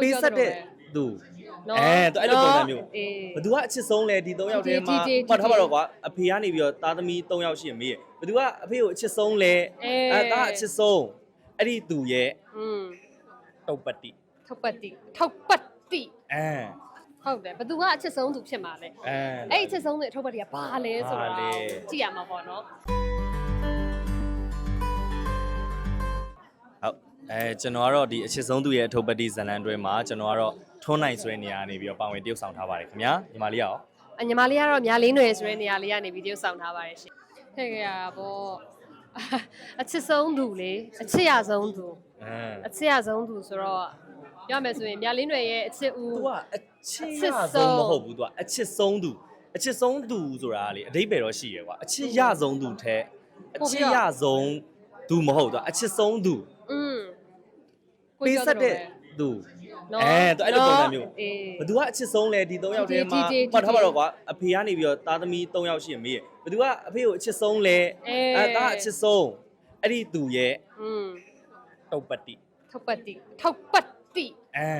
ကိုပေးပြောဆက်သလိုတဲ့ပဲသူနော်အဲသူအဲ့လိုပုံစံမျိုးအေးဘသူကအချစ်ဆုံးလဲဒီ၃ယောက်ထဲမှာဒီဒီဒီမှတ်ထားပါတော့ကွာအဖေကနေပြီးတော့သားသမီး၃ယောက်ရှိရင်မေးရဘသူကအဖေကိုအချစ်ဆုံးလဲအေးအဲသားအချစ်ဆုံးအဲ့ဒီသူရဲ့อืมတုတ်ပတိထောက်ပတ်တိထောက်ပတ်တိအဲဟုတ်တယ်ဘသူကအချစ်ဆုံးသူဖြစ်မှာလဲအဲအဲ့ဒီအချစ်ဆုံးတဲ့ထောက်ပတ်တိကဘာလဲဆိုဘာတော့လဲကြည့်ရမှာပေါ့နော် အဲကျွန်တော်ကတော့ဒီအချစ်ဆုံးသူရဲ့အထုပ်ပတိဇလန်တွဲမှာကျွန်တော်ကတော့ထွန်းနိုင်ဆွဲနေရနေပြီးတော့ပါဝင်တရုပ်ဆောင်ထားပါတယ်ခင်ဗျာညီမလေးရောအညီမလေးကတော့မြားလေးနွယ်ဆိုတဲ့နေရာလေးကနေဗီဒီယိုဆောင်ထားပါတယ်ရှင်ထည့်ခဲ့ရတာပေါ့အချစ်ဆုံးသူလေအချစ်ရဆုံးသူအဲအချစ်ရဆုံးသူဆိုတော့ပြောမယ်ဆိုရင်မြားလေးနွယ်ရဲ့အချစ်ဦးသူကအချစ်ရဆုံးမဟုတ်ဘူးသူကအချစ်ဆုံးသူအချစ်ဆုံးသူဆိုတာကလေအတိတ်ပဲတော့ရှိရကွာအချစ်ရဆုံးသူထဲအချစ်ရဆုံးသူမဟုတ်သူကအချစ်ဆုံးသူอืม ပေးဆက်တဲ့သူနော်အဲသူအဲ့လိုပုံစံမျိုးအေးဘသူကအချစ်ဆုံးလဲဒီ၃ယောက်ထဲမှာဒီဒီဒီမှတ်ထားပါတော့ကွာအဖေကနေပြီးတော့သားသမီး၃ယောက်ရှိရင်မေးရဘသူကအဖေကိုအချစ်ဆုံးလဲအေးအဲသားအချစ်ဆုံးအဲ့ဒီသူရဲ့อืมတုတ်ပတိထောက်ပတ်တိထောက်ပတ်တိအဲ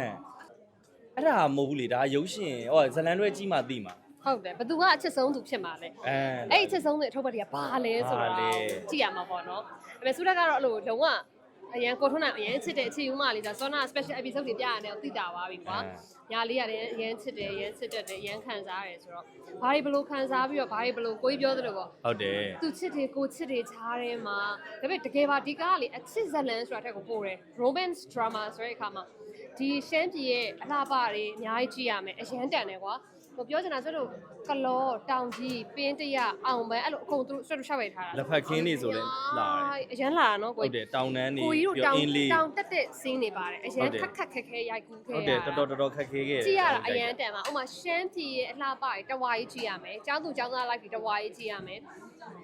အဲ့ဒါမဟုတ်ဘူးလေဒါရုပ်ရှင်ဟောဇလန်တွဲကြီးမှသိမှာဟုတ်တယ်ဘသူကအချစ်ဆုံးသူဖြစ်မှာလဲအဲအဲ့ဒီအချစ်ဆုံးတဲ့ထောက်ပတ်တိကဘာလဲဆိုဘာတော့လဲကြည့်ရမှာပေါ့နော်ဒါပေမဲ့ဆုတက်ကတော့အဲ့လိုလုံးဝ အရန်ကိုထွန်းနိုင်အရန်ချစ်တဲ့အချစ်ဦးမလေးဆိုတော့စောနာ special episode တွေပြရတယ်သိတာပါပြီကွာညာလေးရတယ်အရန်ချစ်တယ်အရန်ချစ်တတ်တယ်အရန်ခံစားရတယ်ဆိုတော့ဘာတွေဘလို့ခံစားပြီးတော့ဘာတွေဘလို့ကိုကြီးပြောသလိုပေါ့ဟုတ်တယ်သူချစ်တယ်ကိုချစ်တယ်ခြားထဲမှာဒါပေမဲ့တကယ်ပါဒီကားကလေအချစ်ဇလန်ဆိုတာတက်ကိုပို့တယ် romance drama ဆိုတဲ့အခါမှာဒီရှမ်းပြည်ရဲ့အလှပတွေအများကြီးကြည့်ရမယ်အရန်တန်တယ်ကွာ ဟိုပြောချင်တာဆိုလို့ကလောတောင်ကြီးပင်းတရအောင်ပဲအဲ့လိုအကုန်သူတို့ဆွတ်ရှောက်ရထားတာလက်ဖက်ခင်းနေဆိုလဲလာတယ်အရန်လာတာနော်ဟုကိုတ်တယ်တောင်တန်းနေကိုကြီးတို့ပြီးတောတော့င်အင်းလေးတောင်တက်တဲ့စင်းတွေပါတယ်အရဟုန်တ်တယ်ခက်ခက်ခက်ခဲရိုက်ကူးခဲ့ဟုတ်ရတယ်တော်တော်တော်တော်ခက်ခဲခဲ့တယ်ကြည့်ရတာအရန်တန်ပါဥပမာရှမ်းပြည်ရဲ့အလှပတွေတဝါကြီးကြည့်ရမယ်ကျောင်းသူကျောင်းသားလိုက်ပြီးတဝါကြီးကြည့်ရမယ်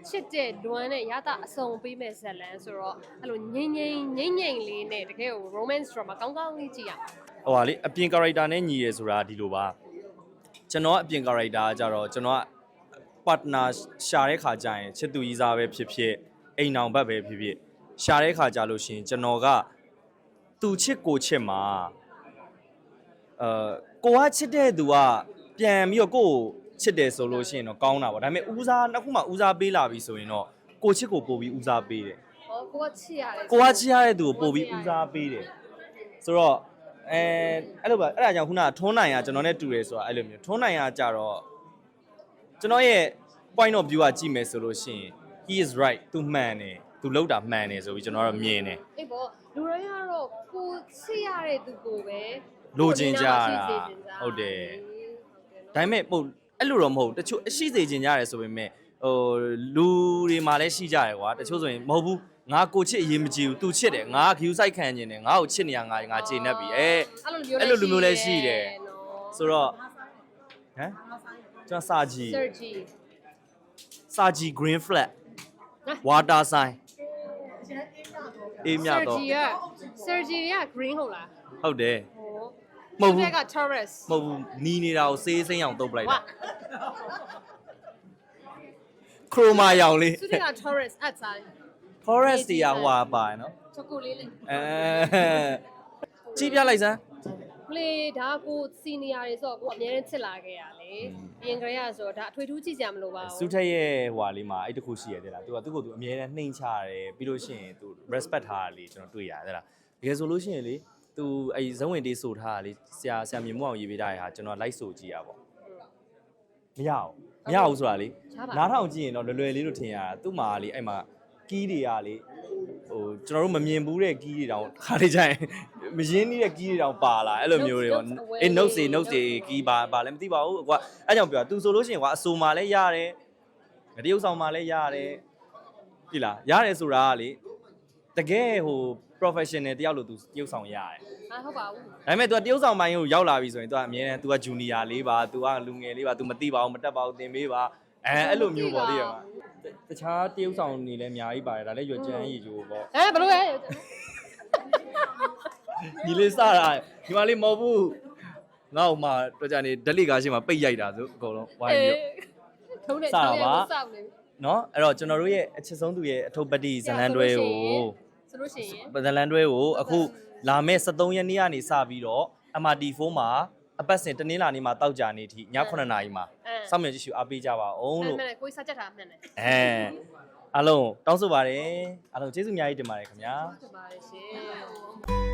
ချစ်တဲ့လွမ်းနဲ့ရတာအစုံပေးမဲ့ဇလန်ဆိုတော့အဲ့လိုငိမ့်ငိမ့်ငိမ့်ငိမ့်လေးနဲ့တကယ်ကို romance drama ကောင်းကောင်းလေးကြည့်ရမယ်ဟိုပါလေအပြင် character နဲ့ညီရဲဆိုတာဒီလိုပါ ကျွန်တော်ကအပြင် character ကကြတော့ကျွန်တော်က partner ရှာတဲ့ခါကျရင်ချစ်သူကြီးစားပဲဖြစ်ဖြစ်အိမ်အောင်ဘက်ပဲဖြစ်ဖြစ်ရှာတဲ့ခါကြလို့ရှရင်ကျွန်တော်ကသူချစ်ကိုချစ်မှာအဲကိုကချစ်တဲ့သူကပြန်ပြီးတော့ကိုကိုချစ်တယ်ဆိုလို့ရှိရင်တော့ကောင်းတာပေါ့ဒါပေမဲ့ဦးစားနှစ်ခုမှဦးစားပေးလာပြီဆိုရင်တော့ကိုချစ်ကိုပို့ပြီးဦးစားပေးတယ်ဟောကိုကချစ်ရတယ်ကိုကချစ်ရတဲ့သူကိုပို့ပြီးဦးစားပေးတယ်ဆိုတော့ အဲအဲ့လိုပါအဲ့ဒါကြောင့်ခုနကထွန်းနိုင်ကကျွန်တော်နဲ့တူတယ်ဆိုတာအဲ့လိုမျိုးထွန်းနိုင်ကကြတော့ကျွန်တော်ရဲ့ point of view ကကြည့်မယ်ဆိုလို့ရှိရင် he is right သူမှန်တယ်သူလောက်တာမှန်တယ်ဆိုပြီးကျွန်တော်ကတော့မြင်တယ်အေးပေါ့လူတိုင်းကတော့ကိုချစ်ရတဲ့သူကိုပဲလိုချင်ကြတာကိုယ်နာမှာရှိစေချင်ကြတာဟုတ်တယ်ဟုတ်တယ်ဒါပေမဲ့ပို့အဲ့လိုတော့မဟုတ်ဘူးတချို့အရှိစေခြင်းကြရတယ်ဆိုပေမဲ့ဟိုလူတွေမှာလည်းရှိကြတယ်ကွာတချို့ဆိုရင်မဟုတ်ဘူး ငါကိုချစ်အရေးမကြည့်ဘူးသူချစ်တယ်ငါဂယူဆိုင်ခံနေတယ်ငါ့ကိုချစ်နေရငါငါကျေနပ်ပြီအဲအဲ့လိုလူမျိုးအဲ့လိုလူမျိုးလည်းရှိတယ်နော်ဆိုတော့ဟမ်ကျွန်တော်စာကြည့် Sergi စာကြည့် green flag ဟမ် water sign အေးမြတော့ Sergi က Sergi က green ဟုတ်လားဟုတ်တယ်ဟိုမဟုတ်ဘူးက Taurus မဟုတ်ဘူးနီးနေတာကိုစေးစိမ့်အောင်တုပ်ပလိုက်ဝါတာခရိုမာရောင်လေးသူက Taurus အတ်ဆိုင် forest တွေကဟွာပါနော်ချောကိုလေးလေအဲကြည့်ပြလိုက်စမ်းမလေးဒါကကိုစီနီယာတွေဆိုတော့ကိုအများနဲ့ချစ်လာခဲ့ရလေပြင်ကြရဆိုတော့ဒါအထွေထူးကြည့်ကြမလို့ပါစုဘူးထက်ရဲ့ဟွာလေးမှာအဲ့တခုရှိရတယ်လားသူကသူ့ကိုယ်သူအမြဲတမ်းနှိမ်ချရတယ်ပြီးလို့ရှိရင်သူ respect ထားတာလေးကျွန်တော်တွေ့ရတယ်လားတကယ်ဆိုလို့ရှိရင်လေသူအဲ့ဇုံဝင်တေးဆိုထားတာလေဆရာဆရာမြင်မအောင်ရေးပေးတာရဟာကျွန်တော် like ဆိုကြည့်ရပါမရအောင်မရဘူးဆိုတာလေနားထောင်ကြည့်ရင်တော့လွယ်လွယ်လေးလို့ထင်ရတာသူ့မှာလေအဲ့မှာ ကီးတွေကလေဟိုကျွန်တော်တို့မမြင်ဘူးတဲ့ကီးတွေတောင်ခါလေးကြရင်မရင်းနှီးတဲ့ကီးတွေတောင်ပါလာအဲ့လိုမျိုးတွေပေါ့အေး note စီ note စီကီးပါပါလည်းမသိပါဘူးကွာအဲ့ကြောင့်ပြောသူဆိုလို့ရှိရင်ကွာအဆိုမှလည်းရတယ်ငတရုပ်ဆောင်မှလည်းရတယ်ပြီလားရတယ်ဆိုတာကလေတကယ်ဟို professional တယောက်လို့သူတရုပ်ဆောင်ရတယ် ဟာဟုတ်ပါဘူး ဒါပေမဲ့ तू ကတရုပ်ဆောင်ပိုင်းကိုရောက်လာပြီဆိုရင် तू ကအမြဲတမ်း तू က junior လေးပါ तू ကလူငယ်လေးပါ तू မသိပါဘူးမတက်ပါဘူးသင်ပေးပါအဲအဲ့လိုမျိုးပေါ့သိရမှာ တခြားတရုပ်ဆောင်နေလည်းအများကြီးပါတယ်ဒါလည်းရွက်ကျန်းရည်ကျိုးပေါ့ အဲဘလို့လဲ ညီလေးစတာဒီမလေးမဟုတ်ဘူးငါ့ဟိုမှာတော့ကြနေဒက်လီကားရှင်းမှာပိတ်ရိုက်တာဆိုအကုန်လုံးဝိုင်းပြီးတော့ ထုံးတဲ့ စတာပါ စောက်နေ เนาะအဲ့တော့ကျွန်တော်တို့ရဲ့အချစ်ဆုံးသူရဲ့အထုပ်ပတ္တိဇလန်တွဲကို ဆိုလို့ရှိရင် ဇလန်တွဲကိုအခုလာမဲ့73ရက်နေ့ကနေစပြီးတော့ MRT4 မှာ အပတ်စဉ်တနင်္လာနေ့မှာတောက်ကြနေထိည9နာရီမှာအဲ စောင့်မျှော်ကြည့်ရှုအားပေးကြပါအောင်လို့မှန်တယ်ကိုယ်စားချက်တာမှန်တယ်အဲအားလုံးတောင်းဆိုပါတယ်အားလုံးကျေးဇူးအများကြီးတင်ပါတယ်ခင်ဗျာ ဟုတ်ပါတယ်ရှင်